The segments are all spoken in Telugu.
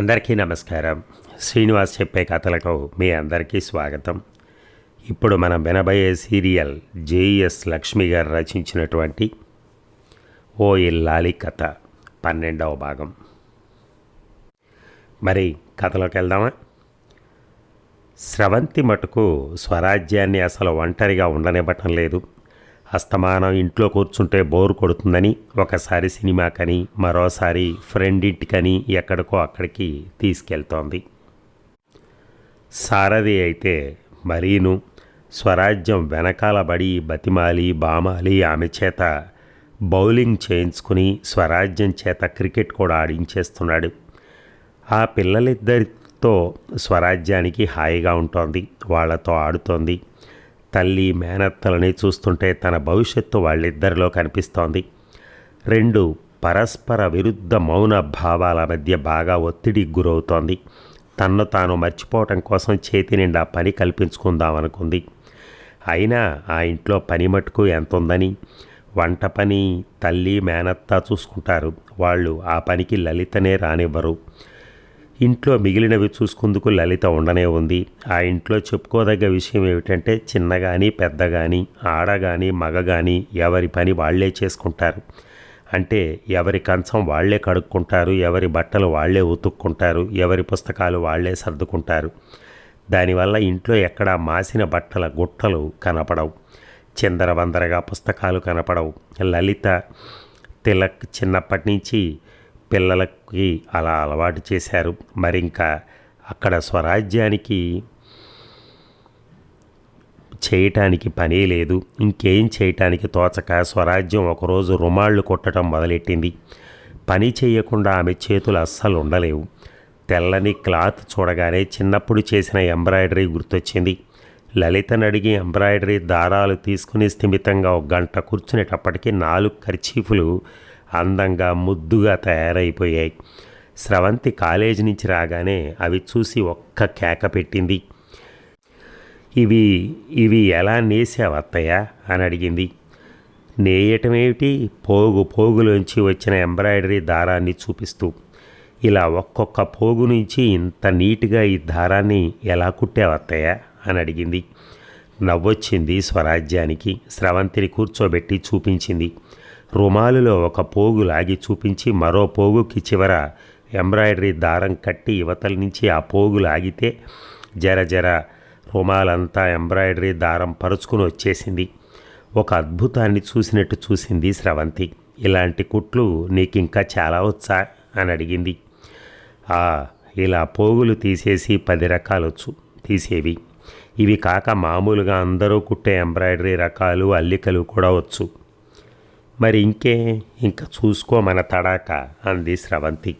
అందరికీ నమస్కారం. శ్రీనివాస్ చెప్పే కథలకు మీ అందరికీ స్వాగతం. ఇప్పుడు మనం వినబోయే సీరియల్ జేఎస్ లక్ష్మి గారు రచించినటువంటి ఓ ఇల్లాలి కథ పన్నెండవ భాగం. మరి కథలోకి వెళ్దామా? స్రవంతి మటుకు స్వరాజ్యాన్ని అసలు ఒంటరిగా ఉండనివ్వటం లేదు. అస్తమానం ఇంట్లో కూర్చుంటే బోర్ కొడుతుందని ఒకసారి సినిమాకని మరోసారి ఫ్రెండ్ ఇంటికని ఎక్కడికో అక్కడికి తీసుకెళ్తోంది. సారథి అయితే మరీను స్వరాజ్యం వెనకాల బడి బతిమాలి బామాలి ఆమె చేత బౌలింగ్ చేయించుకుని స్వరాజ్యం చేత క్రికెట్ కూడా ఆడించేస్తున్నాడు. ఆ పిల్లలిద్దరితో స్వరాజ్యానికి హాయిగా ఉంటోంది వాళ్ళతో ఆడుతోంది. తల్లి మేనత్తలని చూస్తుంటే తన భవిష్యత్తు వాళ్ళిద్దరిలో కనిపిస్తోంది. రెండు పరస్పర విరుద్ధ మౌన భావాల మధ్య బాగా ఒత్తిడికి గురవుతోంది. తన్ను తాను మర్చిపోవటం కోసం చేతి నిండా పని కల్పించుకుందామనుకుంది. అయినా ఆ ఇంట్లో పని మటుకు ఎంత ఉందని వంట పని తల్లి మేనత్తా చూసుకుంటారు. వాళ్ళు ఆ పనికి లలితనే రానివ్వరు. ఇంట్లో మిగిలినవి చూసుకుందుకు లలిత ఉండనే ఉంది. ఆ ఇంట్లో చెప్పుకోదగ్గ విషయం ఏమిటంటే చిన్న కానీ పెద్ద కానీ ఆడ కానీ మగ కానీ ఎవరి పని వాళ్ళే చేసుకుంటారు. అంటే ఎవరి కంచం వాళ్ళే కడుక్కుంటారు ఎవరి బట్టలు వాళ్ళే ఉతుక్కుంటారు ఎవరి పుస్తకాలు వాళ్ళే సర్దుకుంటారు. దానివల్ల ఇంట్లో ఎక్కడా మాసిన బట్టల గుట్టలు కనపడవు. చిందరవందరగా పుస్తకాలు కనపడవు. లలిత తిలక్ చిన్నప్పటి నుంచి పిల్లలకి అలా అలవాటు చేశారు. మరి ఇంకా అక్కడ స్వరాజ్యానికి చేయటానికి పనే లేదు. ఇంకేం చేయటానికి తోచక స్వరాజ్యం ఒకరోజు రుమాళ్ళు కొట్టడం మొదలెట్టింది. పని చేయకుండా ఆమె చేతులు అస్సలు ఉండలేవు. తెల్లని క్లాత్ చూడగానే చిన్నప్పుడు చేసిన ఎంబ్రాయిడరీ గుర్తొచ్చింది. లలితను అడిగి ఎంబ్రాయిడరీ దారాలు తీసుకుని స్థిమితంగా ఒక గంట కూర్చునేటప్పటికీ నాలుగు ఖర్చీఫులు అందంగా ముద్దుగా తయారైపోయాయి. స్రవంతి కాలేజీ నుంచి రాగానే అవి చూసి ఒక్క కేక పెట్టింది. ఇవి ఇవి ఎలా నేసావు అత్తయ్య? అని అడిగింది. నేయటమేమిటి? పోగు పోగులోంచి వచ్చిన ఎంబ్రాయిడరీ దారాన్ని చూపిస్తూ. ఇలా ఒక్కొక్క పోగు నుంచి ఇంత నీట్గా ఈ దారాన్ని ఎలా కుట్టావు అత్తయ్య? అని అడిగింది. నవ్వొచ్చింది స్వరాజ్యానికి. స్రవంతిని కూర్చోబెట్టి చూపించింది. రుమాలులో ఒక పోగు లాగి చూపించి మరో పోగుకి చివర ఎంబ్రాయిడరీ దారం కట్టి యువతల నుంచి ఆ పోగు లాగితే జర జర రుమాలంతా ఎంబ్రాయిడరీ దారం పరుచుకుని వచ్చేసింది. ఒక అద్భుతాన్ని చూసినట్టు చూసింది స్రవంతి. ఇలాంటి కుట్లు నీకు ఇంకా చాలా వచ్చా? అని అడిగింది. "ఆ, ఇలా పోగులు తీసేసి పది రకాలొచ్చు తీసేవి. ఇవి కాక మామూలుగా అందరూ కుట్టే ఎంబ్రాయిడరీ రకాలు అల్లికలు కూడా వచ్చు. మరి ఇంకే ఇంకా చూసుకో మన తడాక అంది స్రవంతి.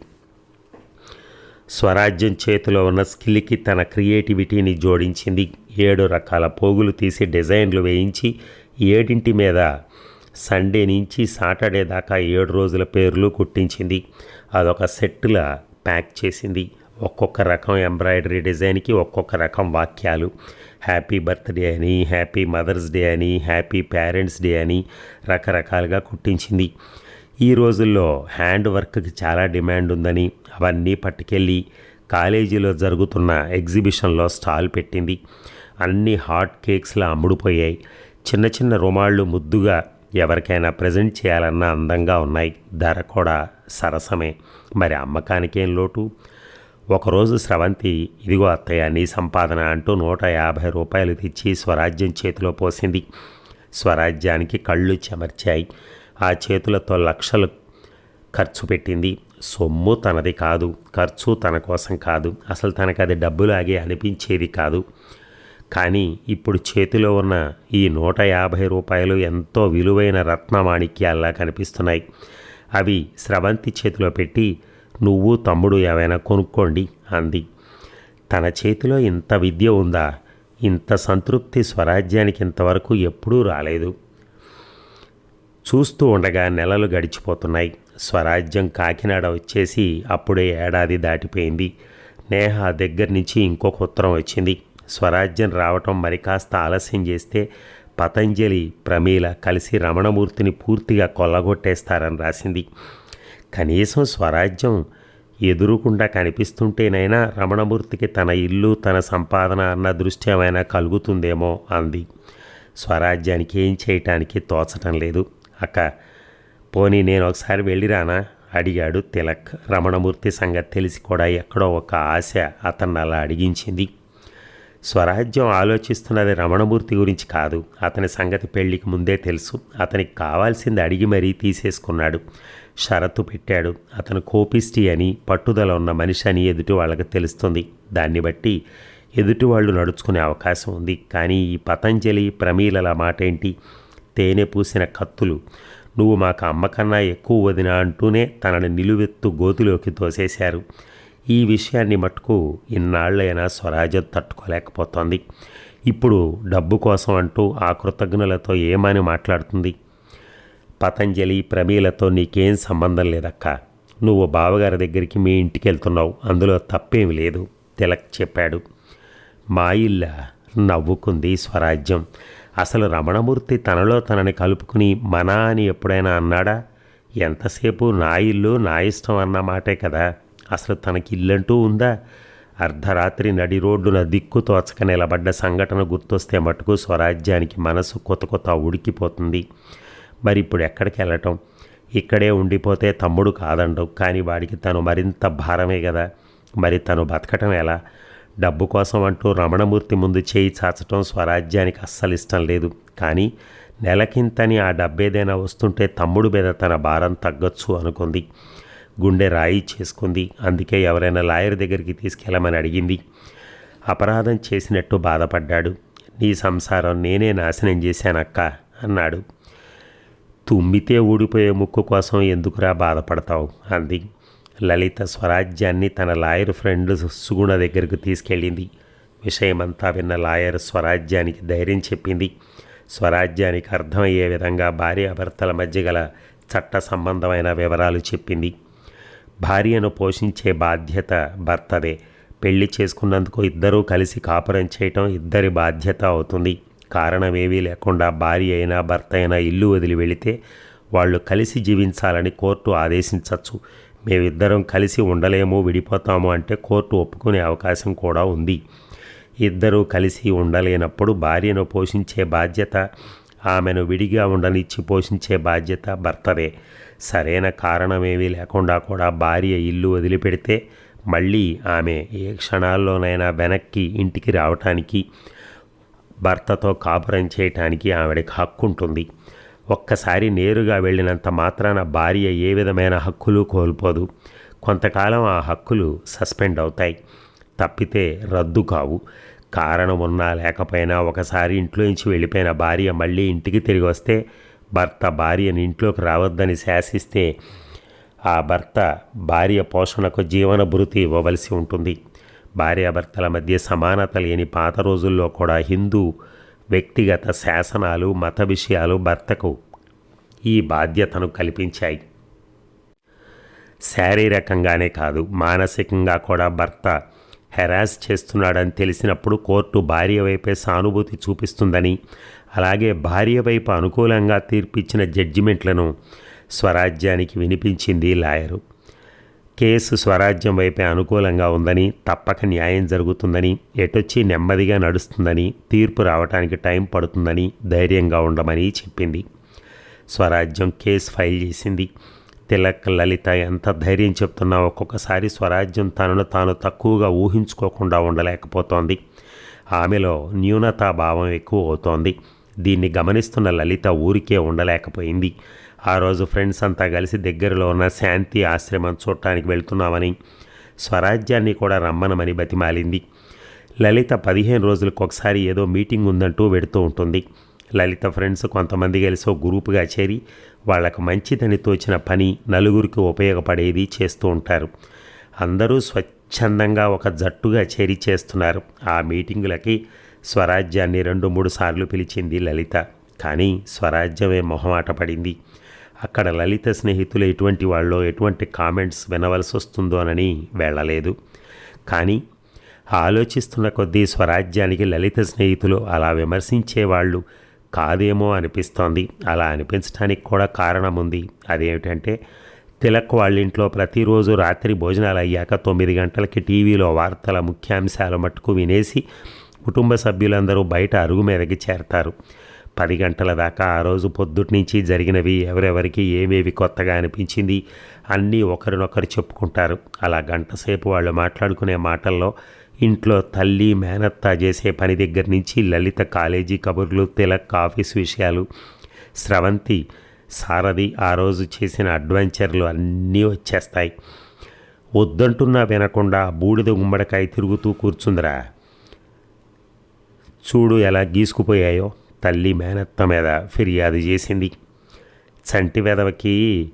స్వరాజ్యం చేతిలో ఉన్న స్కిల్కి తన క్రియేటివిటీని జోడించింది. ఏడు రకాల పోగులు తీసి డిజైన్లు వేయించి ఏడింటి మీద సండే నుంచి సాటర్డే దాకా ఏడు రోజుల పేర్లు కుట్టించింది. అదొక సెట్లా ప్యాక్ చేసింది. ఒక్కొక్క రకం ఎంబ్రాయిడరీ డిజైన్కి ఒక్కొక్క రకం వాక్యాలు. హ్యాపీ బర్త్డే అని హ్యాపీ మదర్స్ డే అని హ్యాపీ పేరెంట్స్ డే అని రకరకాలుగా కుట్టించింది. ఈ రోజుల్లో హ్యాండ్ వర్క్కి చాలా డిమాండ్ ఉందని అవన్నీ పట్టుకెళ్ళి కాలేజీలో జరుగుతున్న ఎగ్జిబిషన్లో స్టాల్ పెట్టింది. అన్ని హాట్ కేక్స్లా అమ్ముడుపోయాయి. చిన్న చిన్న రుమాళ్ళు ముద్దుగా ఎవరికైనా ప్రజెంట్ చేయాలన్నా అందంగా ఉన్నాయి. ధర కూడా సరసమే. మరి అమ్మకానికేం లోటు? ఒకరోజు స్రవంతి ఇదిగో అత్తయ్య నీ సంపాదన అంటూ నూట యాభై రూపాయలు తెచ్చి స్వరాజ్యం చేతిలో పోసింది. స్వరాజ్యానికి కళ్ళు చెమర్చాయి. ఆ చేతులతో లక్షలు ఖర్చు పెట్టింది. సొమ్ము తనది కాదు ఖర్చు తన కోసం కాదు. అసలు తనకు అది డబ్బులాగే అనిపించేది కాదు. కానీ ఇప్పుడు చేతిలో ఉన్న ఈ నూట యాభై రూపాయలు ఎంతో విలువైన రత్నమాణిక్యాల్లా కనిపిస్తున్నాయి. అవి స్రవంతి చేతిలో పెట్టి నువ్వు తమ్ముడు ఏవైనా కొనుక్కోండి అంది. తన చేతిలో ఇంత విద్య ఉందా? ఇంత సంతృప్తి స్వరాజ్యానికి ఇంతవరకు ఎప్పుడూ రాలేదు. చూస్తూ ఉండగా నెలలు గడిచిపోతున్నాయి. స్వరాజ్యం కాకినాడ వచ్చేసి అప్పుడే ఏడాది దాటిపోయింది. నేహ దగ్గర నుంచి ఇంకొక ఉత్తరం వచ్చింది. స్వరాజ్యం రావటం మరి కాస్త ఆలస్యం చేస్తే పతంజలి ప్రమీల కలిసి రమణమూర్తిని పూర్తిగా కొల్లగొట్టేస్తారని రాసింది. కనీసం స్వరాజ్యం ఎదురుకుండా కనిపిస్తుంటేనైనా రమణమూర్తికి తన ఇల్లు తన సంపాదన అన్న దృశ్యమైనా ఏమైనా కలుగుతుందేమో అంది. స్వరాజ్యానికి ఏం చేయటానికి తోచటం లేదు. అక్క పోనీ నేను ఒకసారి వెళ్ళిరానా? అడిగాడు తిలక్. రమణమూర్తి సంగతి తెలిసి కూడా ఎక్కడో ఒక ఆశ అతన్ని అలా అడిగించింది. స్వరాజ్యం ఆలోచిస్తున్నది రమణమూర్తి గురించి కాదు. అతని సంగతి పెళ్ళికి ముందే తెలుసు. అతనికి కావాల్సింది అడిగి మరీ తీసేసుకున్నాడు. షరతు పెట్టాడు. అతను కోపిస్టి అని పట్టుదల ఉన్న మనిషి అని ఎదుటి వాళ్ళకి తెలుస్తుంది. దాన్ని బట్టి ఎదుటి వాళ్ళు నడుచుకునే అవకాశం ఉంది. కానీ ఈ పతంజలి ప్రమీలల మాట ఏంటి తేనె పూసిన కత్తులు. నువ్వు మాకు అమ్మకన్నా ఎక్కువ వదిన అంటూనే తనని నిలువెత్తు గోతులోకి తోసేశారు. ఈ విషయాన్ని మట్టుకు ఇన్నాళ్ళైనా స్వరాజ్యం తట్టుకోలేకపోతోంది. ఇప్పుడు డబ్బు కోసం అంటూ ఆ కృతజ్ఞులతో ఏమని మాట్లాడుతుంది? పతంజలి ప్రమీలతో నీకేం సంబంధం లేదక్క. నువ్వు బావగారి దగ్గరికి మీ ఇంటికి వెళ్తున్నావు అందులో తప్పేమి లేదు తిలక్ చెప్పాడు. మా ఇల్ల నవ్వుకుంది స్వరాజ్యం. అసలు రమణమూర్తి తనలో తనని కలుపుకుని మన అని ఎప్పుడైనా అన్నాడా? ఎంతసేపు నా ఇల్లు నా ఇష్టం అన్న మాటే కదా. అసలు తనకి ఇల్లంటూ ఉందా? అర్ధరాత్రి నడి రోడ్డున దిక్కు తోచక నిలబడ్డ సంఘటన గుర్తొస్తే మటుకు స్వరాజ్యానికి మనసు కొత్త కొత్త ఉడికిపోతుంది. మరి ఇప్పుడు ఎక్కడికి వెళ్ళటం? ఇక్కడే ఉండిపోతే తమ్ముడు కాదండవు కానీ వాడికి తను మరింత భారమే కదా మరి తను బతకటం ఎలా? డబ్బు కోసం అంటూ రమణమూర్తి ముందు చేయి చాచటం స్వరాజ్యానికి అస్సలు ఇష్టం లేదు. కానీ నెలకింతని ఆ డబ్బేదైనా వస్తుంటే తమ్ముడు మీద తన భారం తగ్గొచ్చు అనుకుంది. గుండె రాయి చేసుకుంది. అందుకే ఎవరైనా లాయర్ దగ్గరికి తీసుకెళ్ళమని అడిగింది. అపరాధం చేసినట్టు బాధపడ్డాడు. నీ సంసారం నేనే నాశనం చేశానక్క అన్నాడు. తుమ్మితే ఊడిపోయే ముక్కు కోసం ఎందుకురా బాధపడతావు? అంది. లలిత స్వరాజ్యాన్ని తన లాయర్ ఫ్రెండ్ సుగుణ దగ్గరకు తీసుకెళ్ళింది. విషయమంతా విన్న లాయర్ స్వరాజ్యానికి ధైర్యం చెప్పింది. స్వరాజ్యానికి అర్థమయ్యే విధంగా భార్యాభర్తల మధ్య గల చట్ట సంబంధమైన వివరాలు చెప్పింది. భార్యను పోషించే బాధ్యత భర్తదే. పెళ్ళి చేసుకున్నందుకు ఇద్దరూ కలిసి కాపురం చేయటం ఇద్దరి బాధ్యత అవుతుంది. కారణమేమీ లేకుండా భార్య అయినా భర్త అయినా ఇల్లు వదిలి వెళితే వాళ్ళు కలిసి జీవించాలని కోర్టు ఆదేశించవచ్చు మేమిద్దరం కలిసి ఉండలేము విడిపోతాము అంటే కోర్టు ఒప్పుకునే అవకాశం కూడా ఉంది. ఇద్దరూ కలిసి ఉండలేనప్పుడు భార్యను పోషించే బాధ్యత ఆమెను విడిగా ఉండనిచ్చి పోషించే బాధ్యత భర్తదే. సరైన కారణమేమీ లేకుండా కూడా భార్య ఇల్లు వదిలిపెడితే మళ్ళీ ఆమె ఏ క్షణాల్లోనైనా వెనక్కి ఇంటికి రావటానికి భర్తతో కాపురం చేయటానికి ఆవిడకి హక్కు ఉంటుంది ఒక్కసారి నేరుగా వెళ్ళినంత మాత్రాన భార్య ఏ విధమైన హక్కులు కోల్పోదు. కొంతకాలం ఆ హక్కులు సస్పెండ్ అవుతాయి. తప్పితే రద్దు కావు. కారణం ఉన్నా లేకపోయినా ఒకసారి ఇంట్లోంచి వెళ్ళిపోయిన భార్య మళ్ళీ ఇంటికి తిరిగి వస్తే భర్త భార్యని ఇంట్లోకి రావద్దని శాసిస్తే ఆ భర్త భార్య పోషణకు జీవన భృతి ఇవ్వవలసి ఉంటుంది. భార్యాభర్తల మధ్య సమానత లేని పాత రోజుల్లో కూడా హిందూ వ్యక్తిగత శాసనాలు మత విషయాలు భర్తకు ఈ బాధ్యతను కల్పించాయి. శారీరకంగానే కాదు మానసికంగా కూడా భర్త హెరాస్ చేస్తున్నాడని తెలిసినప్పుడు కోర్టు భార్య వైపే సానుభూతి చూపిస్తుందని అలాగే భార్య వైపు అనుకూలంగా తీర్పిచ్చిన జడ్జిమెంట్లను స్వరాజ్యానికి వినిపించింది లాయరు. కేసు స్వరాజ్యం వైపే అనుకూలంగా ఉందని తప్పక న్యాయం జరుగుతుందని ఎటొచ్చి నెమ్మదిగా నడుస్తుందని తీర్పు రావడానికి టైం పడుతుందని ధైర్యంగా ఉండమని చెప్పింది. స్వరాజ్యం కేసు ఫైల్ చేసింది. తిలక్ లలిత ఎంత ధైర్యం చెప్తున్నా ఒక్కొక్కసారి స్వరాజ్యం తనను తాను తక్కువగా ఊహించుకోకుండా ఉండలేకపోతోంది. ఆమెలో న్యూనతాభావం ఎక్కువ అవుతోంది. దీన్ని గమనిస్తున్న లలిత ఊరికే ఉండలేకపోయింది. ఆ రోజు ఫ్రెండ్స్ అంతా కలిసి దగ్గరలో ఉన్న శాంతి ఆశ్రమం చూడటానికి వెళ్తున్నామని స్వరాజ్యాన్ని కూడా రమ్మనమని బతిమాలింది. లలిత పదిహేను రోజులకు ఒకసారి ఏదో మీటింగ్ ఉందంటూ వెడుతూ ఉంటుంది. లలిత ఫ్రెండ్స్ కొంతమంది కలిసి ఒక గ్రూపుగా చేరి వాళ్ళకు మంచిదని తోచిన పని నలుగురికి ఉపయోగపడేది చేస్తూ ఉంటారు. అందరూ స్వచ్ఛందంగా ఒక జట్టుగా చేరి చేస్తున్నారు. ఆ మీటింగులకి స్వరాజ్యాన్ని రెండు మూడు సార్లు పిలిచింది లలిత. కానీ స్వరాజ్యమే మొహమాట పడింది. అక్కడ లలిత స్నేహితులు ఎటువంటి వాళ్ళో ఎటువంటి కామెంట్స్ వినవలసి వస్తుందోనని వెళ్ళలేదు. కానీ ఆలోచిస్తున్న కొద్దీ స్వరాజ్యానికి లలిత స్నేహితులు అలా విమర్శించేవాళ్ళు కాదేమో అనిపిస్తోంది. అలా అనిపించడానికి కూడా కారణం ఉంది. అదేమిటంటే తిలక్ వాళ్ళ ఇంట్లో ప్రతిరోజు రాత్రి భోజనాలు అయ్యాక తొమ్మిది గంటలకి టీవీలో వార్తల ముఖ్యాంశాలు మట్టుకు వినేసి కుటుంబ సభ్యులందరూ బయట అరుగు మీదకి చేరతారు. పది గంటల దాకా ఆ రోజు పొద్దుటి నుంచి జరిగినవి ఎవరెవరికి ఏమేవి కొత్తగా అనిపించింది అన్నీ ఒకరినొకరు చెప్పుకుంటారు. అలా గంటసేపు వాళ్ళు మాట్లాడుకునే మాటల్లో ఇంట్లో తల్లి మేనత్తా చేసే పని దగ్గర నుంచి లలిత కాలేజీ కబుర్లు తిలక్ ఆఫీస్ విషయాలు స్రవంతి సారథి ఆ రోజు చేసిన అడ్వెంచర్లు అన్నీ వచ్చేస్తాయి. వద్దంటున్నా వినకుండా బూడిద గుమ్మడికాయ తిరుగుతూ కూర్చుందిరా. చూడు ఎలా గీసుకుపోయాయో. తల్లి మేనత్త మీద ఫిర్యాదు చేసింది. చంటి వెదవకి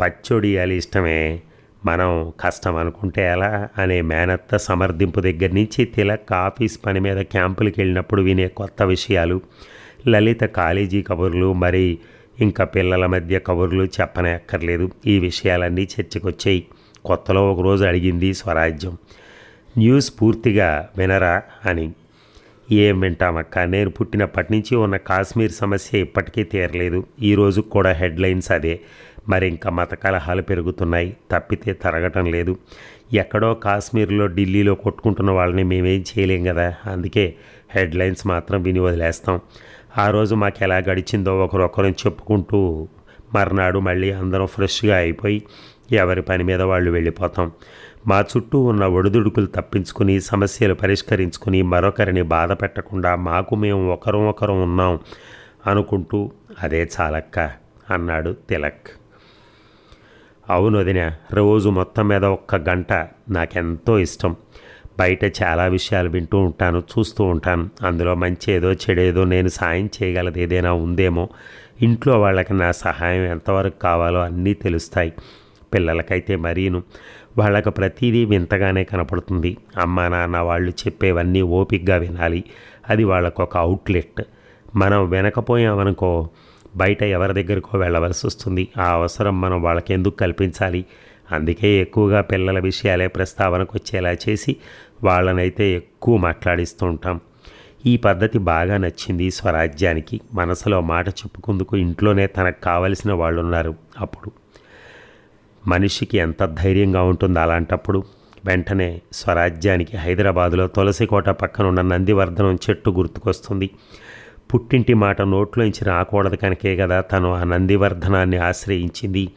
పచ్చొడియాలి ఇష్టమే. మనం కష్టం అనుకుంటే ఎలా? అనే మేనత్త సమర్థింపు దగ్గర నుంచి తిలక్ ఆఫీస్ పని మీద క్యాంపులకు వెళ్ళినప్పుడు వినే కొత్త విషయాలు. లలిత కాలేజీ కబుర్లు మరి ఇంకా పిల్లల మధ్య కబుర్లు చెప్పనే అక్కర్లేదు ఈ విషయాలన్నీ చర్చకొచ్చాయి. కొత్తలో ఒకరోజు అడిగింది స్వరాజ్యం. న్యూస్ పూర్తిగా వినరా అని. ఏం వింటామక్క? నేను పుట్టినప్పటి నుంచి ఉన్న కాశ్మీర్ సమస్య ఇప్పటికీ తీరలేదు. ఈ రోజు కూడా హెడ్లైన్స్ అదే. మరి ఇంకా మత కలహాలు పెరుగుతున్నాయి. తప్పితే తరగటం లేదు. ఎక్కడో కాశ్మీర్లో ఢిల్లీలో కొట్టుకుంటున్న వాళ్ళని మేమేం చేయలేం కదా అందుకే హెడ్లైన్స్ మాత్రం విని వదిలేస్తాం. ఆ రోజు మాకు ఎలా గడిచిందో ఒకరొకరిని చెప్పుకుంటూ మర్నాడు మళ్ళీ అందరం ఫ్రెష్గా అయిపోయి ఎవరి పని మీద వాళ్ళు వెళ్ళిపోతాం. మా చుట్టూ ఉన్న ఒడిదుడుకులు తప్పించుకుని సమస్యలు పరిష్కరించుకుని మరొకరిని బాధ పెట్టకుండా మాకు మేము ఒకరం ఒకరం ఉన్నాం అనుకుంటూ అదే చాలక్క అన్నాడు తిలక్. అవును వదిన రోజు మొత్తం మీద ఒక్క గంట నాకెంతో ఇష్టం. బయట చాలా విషయాలు వింటూ ఉంటాను చూస్తూ ఉంటాను. అందులో మంచి ఏదో చెడేదో నేను సాయం చేయగలది ఏదైనా ఉందేమో. ఇంట్లో వాళ్ళకి నా సహాయం ఎంతవరకు కావాలో అన్నీ తెలుస్తాయి. పిల్లలకైతే మరీను. వాళ్ళకు ప్రతిదీ వింతగానే కనపడుతుంది. అమ్మ నాన్న వాళ్ళు చెప్పేవన్నీ ఓపిగ్గా వినాలి. అది వాళ్ళకు ఒక అవుట్లెట్. మనం వినకపోయామనుకో బయట ఎవరి దగ్గరకో వెళ్ళవలసి వస్తుంది. ఆ అవసరం మనం వాళ్ళకెందుకు కల్పించాలి? అందుకే ఎక్కువగా పిల్లల విషయాలే ప్రస్తావనకు వచ్చేలా చేసి వాళ్ళనైతే ఎక్కువ మాట్లాడిస్తూ ఉంటాం. ఈ పద్ధతి బాగా నచ్చింది స్వరాజ్యానికి. మనసులో మాట చెప్పుకుందుకు ఇంట్లోనే తనకు కావలసిన వాళ్ళు ఉన్నారు అప్పుడు. మనిషికి ఎంత ధైర్యంగా ఉంటుందో అలాంటప్పుడు వెంటనే స్వరాజ్యానికి హైదరాబాదులో తులసికోట పక్కన ఉన్న నందివర్ధనం చెట్టు గుర్తుకొస్తుంది. పుట్టింటి మాట నోట్లోంచి రాకూడదు కనుకే కదా తను ఆ నందివర్ధనాన్ని ఆశ్రయించింది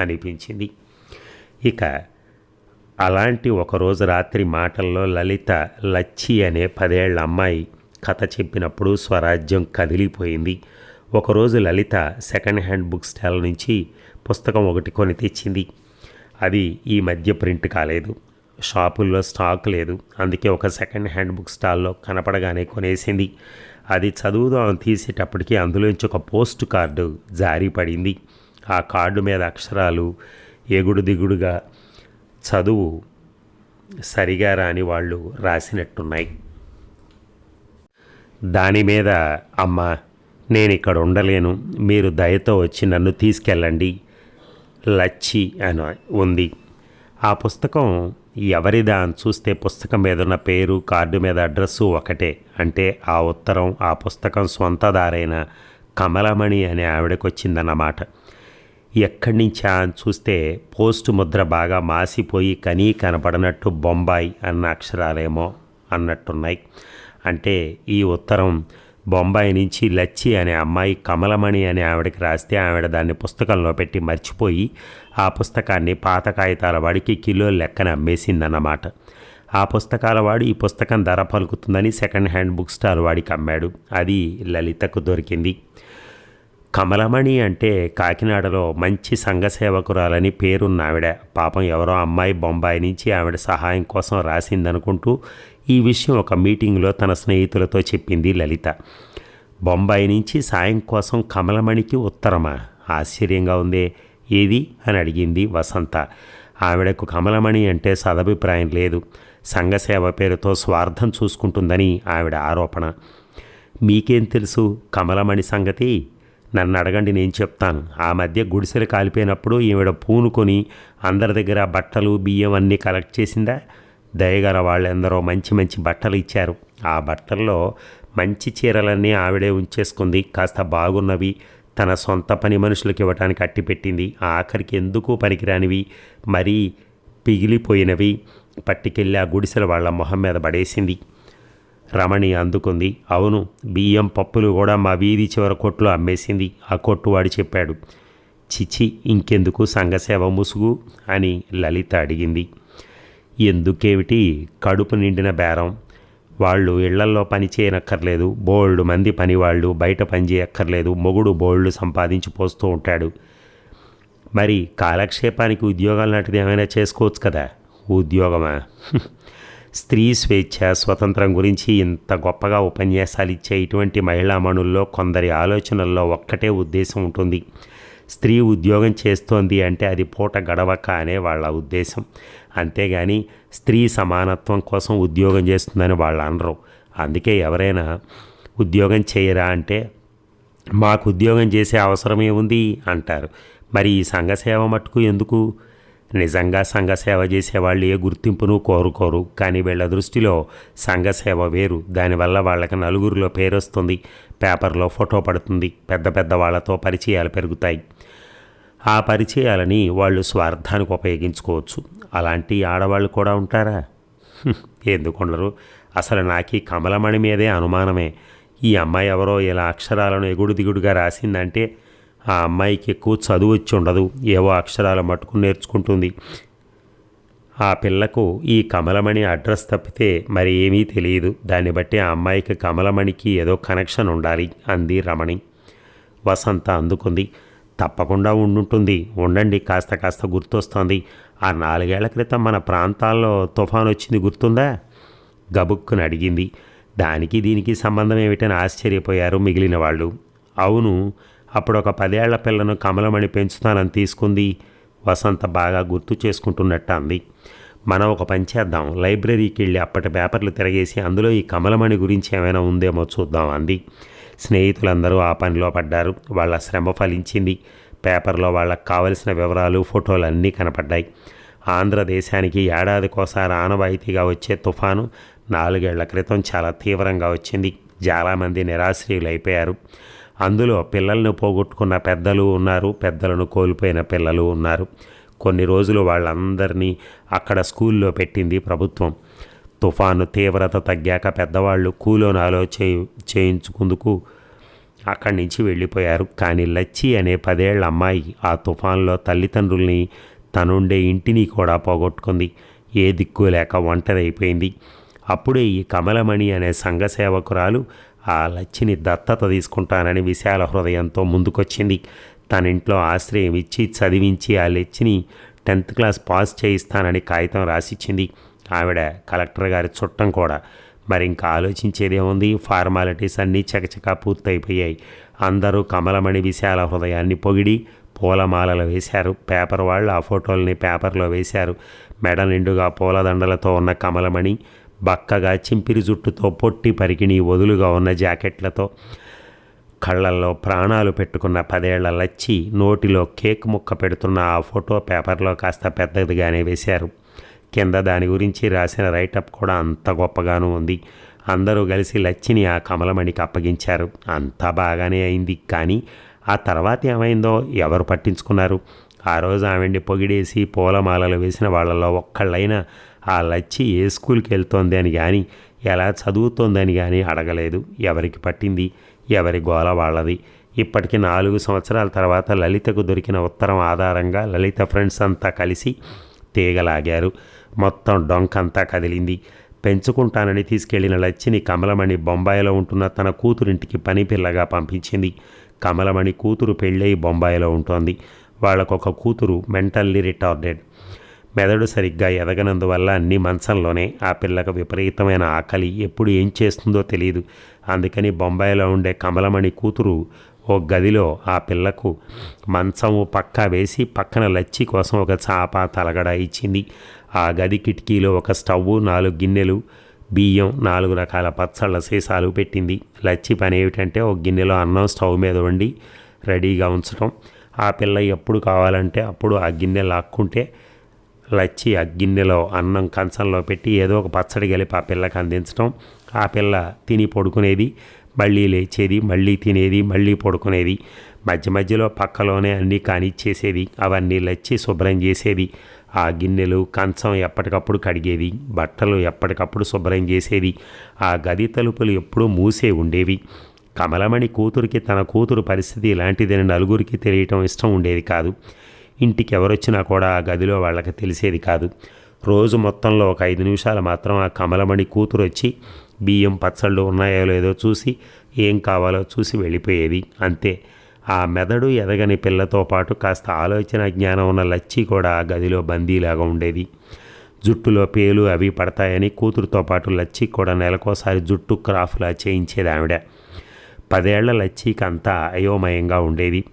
అనిపించింది. ఇక అలాంటి ఒకరోజు రాత్రి మాటల్లో లలిత లచ్చి అనే పదేళ్ళ అమ్మాయి కథ చెప్పినప్పుడు స్వరాజ్యం కదిలిపోయింది. ఒకరోజు Lalitha second hand book stall నుంచి పుస్తకం ఒకటి కొని తెచ్చింది. అది ఈ మధ్య ప్రింట్ కాలేదు. షాపుల్లో స్టాక్ లేదు. అందుకే ఒక సెకండ్ హ్యాండ్ బుక్ స్టాల్లో కనపడగానే కొనేసింది. అది చదువుదాం తీసేటప్పటికి అందులోంచి ఒక పోస్ట్ కార్డు జారీ పడింది. ఆ కార్డు మీద అక్షరాలు ఎగుడు దిగుడుగా చదువు సరిగా రాని వాళ్ళు రాసినట్టున్నాయి. దాని మీద అమ్మ నేను ఇక్కడ ఉండలేను. మీరు దయతో వచ్చి నన్ను తీసుకెళ్ళండి. లచ్చి అని ఉంది. ఆ పుస్తకం ఎవరిదా అని చూస్తే పుస్తకం మీద ఉన్న పేరు కార్డు మీద అడ్రస్సు ఒకటే. అంటే ఆ ఉత్తరం ఆ పుస్తకం సొంతదారైన కమలమణి అనే ఆవిడకు వచ్చిందన్నమాట ఎక్కడి నుంచా అని చూస్తే పోస్టు ముద్ర బాగా మాసిపోయి కనీ కనపడనట్టు బొంబాయి అన్న అక్షరాలేమో అన్నట్టున్నాయి. అంటే ఈ ఉత్తరం బొంబాయి నుంచి లచ్చి అనే అమ్మాయి కమలమణి అనే ఆవిడకి రాస్తే ఆవిడ దాన్ని పుస్తకంలో పెట్టి మర్చిపోయి ఆ పుస్తకాన్ని పాత కాగితాల వాడికి కిలో లెక్కన అమ్మేసిందన్నమాట. ఆ పుస్తకాల వాడు ఈ పుస్తకం ధర పలుకుతుందని సెకండ్ హ్యాండ్ బుక్ స్టాల్ వాడికి అమ్మాడు. అది లలితకు దొరికింది. కమలమణి అంటే కాకినాడలో మంచి సంఘ సేవకురాలని పేరున్న ఆవిడ పాపం ఎవరో అమ్మాయి బొంబాయి నుంచి ఆవిడ సహాయం కోసం రాసిందనుకుంటూ ఈ విషయం ఒక మీటింగ్లో తన స్నేహితులతో చెప్పింది లలిత. బొంబాయి నుంచి సాయం కోసం కమలమణికి ఉత్తరమా? ఆశ్చర్యంగా ఉందే. ఏది? అని అడిగింది వసంత. ఆవిడకు కమలమణి అంటే సదభిప్రాయం లేదు. సంఘసేవ పేరుతో స్వార్థం చూసుకుంటుందని ఆవిడ ఆరోపణ. మీకేం తెలుసు? కమలమణి సంగతి? నన్ను అడగండి నేను చెప్తాను. ఆ మధ్య గుడిసెలు కాలిపోయినప్పుడు ఈవిడ పూనుకొని అందరి దగ్గర బట్టలు బియ్యం అన్నీ కలెక్ట్ చేసిందా? దయగల వాళ్ళెందరో మంచి మంచి బట్టలు ఇచ్చారు. ఆ బట్టల్లో మంచి చీరలన్నీ ఆవిడే ఉంచేసుకుంది. కాస్త బాగున్నవి తన సొంత పని మనుషులకు ఇవ్వటానికి అట్టిపెట్టింది. ఆఖరికి ఎందుకు పనికిరానివి? మరీ పిగిలిపోయినవి. పట్టుకెళ్ళి ఆ గుడిసెల వాళ్ళ మొహం మీద పడేసింది. రమణి అందుకుంది. అవును బియ్యం పప్పులు కూడా మా వీధి చివర కొట్లో అమ్మేసింది ఆ కొట్టువాడు చెప్పాడు. చిచి ఇంకెందుకు సంఘసేవ ముసుగు? అని లలిత అడిగింది. ఎందుకేమిటి? కడుపు నిండిన బేరం. వాళ్ళు ఇళ్ళల్లో పని చేయనక్కర్లేదు. బోల్డ్ మంది పనివాళ్ళు బయట పని చేయక్కర్లేదు. మొగుడు బోల్డ్ సంపాదించి పోస్తూ ఉంటాడు. మరి కాలక్షేపానికి ఉద్యోగాలు లాంటిది ఏమైనా చేసుకోవచ్చు కదా? ఉద్యోగమా? స్త్రీ స్వేచ్ఛ స్వతంత్రం గురించి ఇంత గొప్పగా ఉపన్యాసాలు ఇచ్చే ఇటువంటి మహిళామణుల్లో కొందరి ఆలోచనల్లో ఒక్కటే ఉద్దేశం ఉంటుంది. స్త్రీ ఉద్యోగం చేస్తోంది అంటే అది పూట గడవక అనే వాళ్ళ ఉద్దేశం. అంతేగాని స్త్రీ సమానత్వం కోసం ఉద్యోగం చేస్తుందని వాళ్ళు అనరు. అందుకే ఎవరైనా ఉద్యోగం చేయరా అంటే మాకు ఉద్యోగం చేసే అవసరమే ఉంది అంటారు. మరి ఈ సంఘసేవ మట్టుకు ఎందుకు? నిజంగా సంఘసేవ చేసేవాళ్ళు ఏ గుర్తింపును కోరుకోరు. కానీ వీళ్ళ దృష్టిలో సంఘసేవ వేరు. దానివల్ల వాళ్ళకి నలుగురిలో పేరు వస్తుంది పేపర్లో ఫోటో పడుతుంది. పెద్ద పెద్ద వాళ్ళతో పరిచయాలు పెరుగుతాయి. ఆ పరిచయాలని వాళ్ళు స్వార్థానికి ఉపయోగించుకోవచ్చు. అలాంటి ఆడవాళ్ళు కూడా ఉంటారా? ఎందుకుండరు అసలు నాకు ఈ కమలమణి మీదే అనుమానమే. ఈ అమ్మాయి ఎవరో ఇలా అక్షరాలను ఎగుడు దిగుడుగా రాసిందంటే ఆ అమ్మాయికి ఎక్కువ చదువు వచ్చి ఉండదు. ఏవో అక్షరాలు మట్టుకు నేర్చుకుంటుంది. ఆ పిల్లకు ఈ కమలమణి అడ్రస్ తప్పితే మరి ఏమీ తెలియదు. దాన్ని బట్టి ఆ అమ్మాయికి కమలమణికి ఏదో కనెక్షన్ ఉండాలి అంది రమణి. వసంత అందుకుంది. తప్పకుండా ఉండుంటుంది. ఉండండి కాస్త కాస్త గుర్తొస్తోంది. ఆ నాలుగేళ్ళ క్రితం మన ప్రాంతాల్లో తుఫాన్ వచ్చింది గుర్తుందా? గబుక్కుని అడిగింది. దానికి దీనికి సంబంధం ఏమిటని ఆశ్చర్యపోయారు మిగిలిన వాళ్ళు. అవును అప్పుడు ఒక పదేళ్ళ పిల్లను కమలమణి పెంచుతానని తీసుకుంది. వసంత బాగా గుర్తు చేసుకుంటున్నట్టు అంది. మనం ఒక పని చేద్దాం. లైబ్రరీకి వెళ్ళి అప్పటి పేపర్లు తిరగేసి అందులో ఈ కమలమణి గురించి ఏమైనా ఉందేమో చూద్దాం అంది. స్నేహితులందరూ ఆ పనిలో పడ్డారు. వాళ్ళ శ్రమ ఫలించింది. పేపర్లో వాళ్ళకు కావలసిన వివరాలు ఫోటోలు అన్నీ కనపడ్డాయి ఆంధ్రదేశానికి ఏడాదికోసారి ఆనవాయితీగా వచ్చే తుఫాను నాలుగేళ్ళ క్రితం చాలా తీవ్రంగా వచ్చింది. చాలామంది నిరాశ్రయులైపోయారు. అందులో పిల్లలను పోగొట్టుకున్న పెద్దలు ఉన్నారు పెద్దలను కోల్పోయిన పిల్లలు ఉన్నారు. కొన్ని రోజులు వాళ్ళందరినీ అక్కడ స్కూల్లో పెట్టింది ప్రభుత్వం. తుఫాను తీవ్రత తగ్గాక పెద్దవాళ్ళు కూలోనాలో చే చేయించుకుందుకు అక్కడి నుంచి వెళ్ళిపోయారు. కానీ లచ్చి అనే పదేళ్ళ అమ్మాయి ఆ తుఫాన్లో తల్లిదండ్రుల్ని తనుండే ఇంటిని కూడా పోగొట్టుకుంది. ఏ దిక్కు లేక ఒంటరైపోయింది. అప్పుడే ఈ కమలమణి అనే సంఘ సేవకురాలు ఆ లచ్చిని దత్తత తీసుకుంటానని విశాల హృదయంతో ముందుకొచ్చింది. తన ఇంట్లో ఆశ్రయం ఇచ్చి చదివించి ఆ లచ్చిని టెన్త్ క్లాస్ పాస్ చేయిస్తానని కాగితం రాసిచ్చింది. ఆవిడ కలెక్టర్ గారి చుట్టం కూడా. మరి ఇంకా ఆలోచించేదేముంది? ఫార్మాలిటీస్ అన్నీ చకచకా పూర్తయిపోయాయి. అందరూ కమలమణి విశాల హృదయాన్ని పొగిడి పూలమాలలు వేశారు. పేపర్ వాళ్ళు ఆ ఫోటోల్ని పేపర్లో వేశారు. మెడ నిండుగా పూలదండలతో ఉన్న కమలమణి బక్కగా చింపిరి జుట్టుతో పొట్టి పరిగిణి వదులుగా ఉన్న జాకెట్లతో కళ్ళల్లో ప్రాణాలు పెట్టుకున్న పదేళ్ళ లచ్చి నోటిలో కేక్ ముక్క పెడుతున్న ఆ ఫోటో పేపర్లో కాస్త పెద్దదిగానే వేశారు. కింద దాని గురించి రాసిన రైటప్ కూడా అంత గొప్పగానూ ఉంది. అందరూ కలిసి లచ్చిని ఆ కమలమణికి అప్పగించారు. అంతా బాగానే అయింది. కానీ ఆ తర్వాత ఏమైందో ఎవరు పట్టించుకున్నారు? ఆ రోజు ఆవిడ్ని పొగిడేసి పూలమాలలు వేసిన వాళ్ళలో ఒక్కళ్ళైనా ఆ లచ్చి ఏ స్కూల్కి వెళ్తోంది అని కానీ ఎలా చదువుతోందని కానీ అడగలేదు. ఎవరికి పట్టింది? ఎవరి గోల వాళ్ళది? ఇప్పటికి నాలుగు సంవత్సరాల తర్వాత లలితకు దొరికిన ఉత్తరం ఆధారంగా లలిత ఫ్రెండ్స్ అంతా కలిసి తీగలాగారు. మొత్తం డొంకంతా కదిలింది. పెంచుకుంటానని తీసుకెళ్ళిన లచ్చిని కమలమణి బొంబాయిలో ఉంటున్న తన కూతురింటికి పని పిల్లగా పంపించింది. కమలమణి కూతురు పెళ్ళై బొంబాయిలో ఉంటోంది. వాళ్ళకొక కూతురు మెంటల్లీ రిటార్డెడ్. మెదడు సరిగ్గా ఎదగనందువల్ల అన్ని మంచంలోనే ఆ పిల్లకు విపరీతమైన ఆకలి ఎప్పుడు ఏం చేస్తుందో తెలియదు అందుకని బొంబాయిలో ఉండే కమలమణి కూతురు ఓ గదిలో ఆ పిల్లకు మంచము పక్కా వేసి పక్కన లచ్చి కోసం ఒక చాప తలగడ ఇచ్చింది. ఆ గది కిటికీలో ఒక స్టవ్ నాలుగు గిన్నెలు బియ్యం నాలుగు రకాల పచ్చళ్ళ సీసాలు పెట్టింది. లచ్చి పని ఏమిటంటే ఒక గిన్నెలో అన్నం స్టవ్ మీద వండి రెడీగా ఉంచడం ఆ పిల్ల ఎప్పుడు కావాలంటే అప్పుడు ఆ గిన్నె లాక్కుంటే లచ్చి ఆ గిన్నెలో అన్నం కంచంలో పెట్టి ఏదో ఒక పచ్చడి కలిపి ఆ పిల్లకి అందించడం ఆ పిల్ల తిని పడుకునేది మళ్ళీ లేచేది మళ్ళీ తినేది మళ్ళీ పడుకునేది. మధ్య మధ్యలో పక్కలోనే అన్నీ కానిచ్చేసేది అవన్నీ లచ్చి శుభ్రం చేసేది. ఆ గిన్నెలు కంచం ఎప్పటికప్పుడు కడిగేది బట్టలు ఎప్పటికప్పుడు శుభ్రం చేసేది. ఆ గది తలుపులు ఎప్పుడూ మూసే ఉండేవి. కమలమణి కూతురికి తన కూతురు పరిస్థితి ఇలాంటిదని నలుగురికి తెలియటం ఇష్టం ఉండేది కాదు. ఇంటికి ఎవరొచ్చినా కూడా ఆ గదిలో వాళ్ళకి తెలిసేది కాదు. రోజు మొత్తంలో ఒక ఐదు నిమిషాలు మాత్రం ఆ కమలమణి కూతురు వచ్చి బియ్యం పచ్చళ్ళు ఉన్నాయో లేదో చూసి ఏం కావాలో చూసి వెళ్ళిపోయేది. అంతే. ఆ మెదడు ఎదగని పిల్లతో పాటు కాస్త ఆలోచన జ్ఞానం ఉన్న లచ్చి కూడా ఆ గదిలో బందీలాగా ఉండేది. జుట్టులో పేలు అవి పడతాయని కూతురుతో పాటు లచ్చి కూడా నెలకోసారి జుట్టు క్రాఫ్లా చేయించేది ఆవిడ పదేళ్ళ లచ్చికి అంతా అయోమయంగా ఉండేది.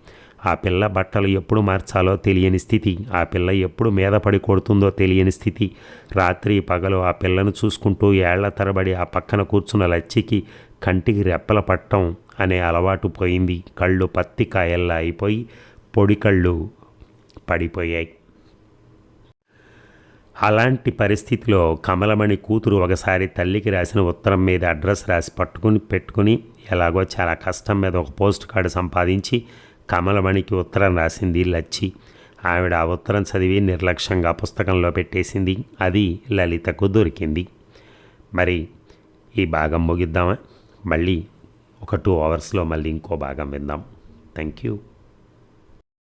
ఆ పిల్ల బట్టలు ఎప్పుడు మార్చాలో తెలియని స్థితి ఆ పిల్ల ఎప్పుడు మీద పడి కొడుతుందో తెలియని స్థితి. రాత్రి పగలు ఆ పిల్లను చూసుకుంటూ ఏళ్ళ తరబడి ఆ పక్కన కూర్చున్న లచ్చికి కంటికి రెప్పల పట్టం అనే అలవాటు పోయింది. కళ్ళు పత్తి కాయల్లా అయిపోయి పొడి కళ్ళు పడిపోయాయి. అలాంటి పరిస్థితిలో కమలమణి కూతురు ఒకసారి తల్లికి రాసిన ఉత్తరం మీద అడ్రస్ రాసి పట్టుకుని పెట్టుకుని ఎలాగో చాలా కష్టం మీద ఒక పోస్ట్ కార్డు సంపాదించి కమలమణికి ఉత్తరం రాసింది లచ్చి. ఆవిడ ఆ ఉత్తరం చదివి నిర్లక్ష్యంగా పుస్తకంలో పెట్టేసింది. అది లలితకు దొరికింది. మరి ఈ భాగం ముగిద్దామా? మళ్ళీ ఒక టూ అవర్స్లో మళ్ళీ ఇంకో భాగం విందాం. Thank you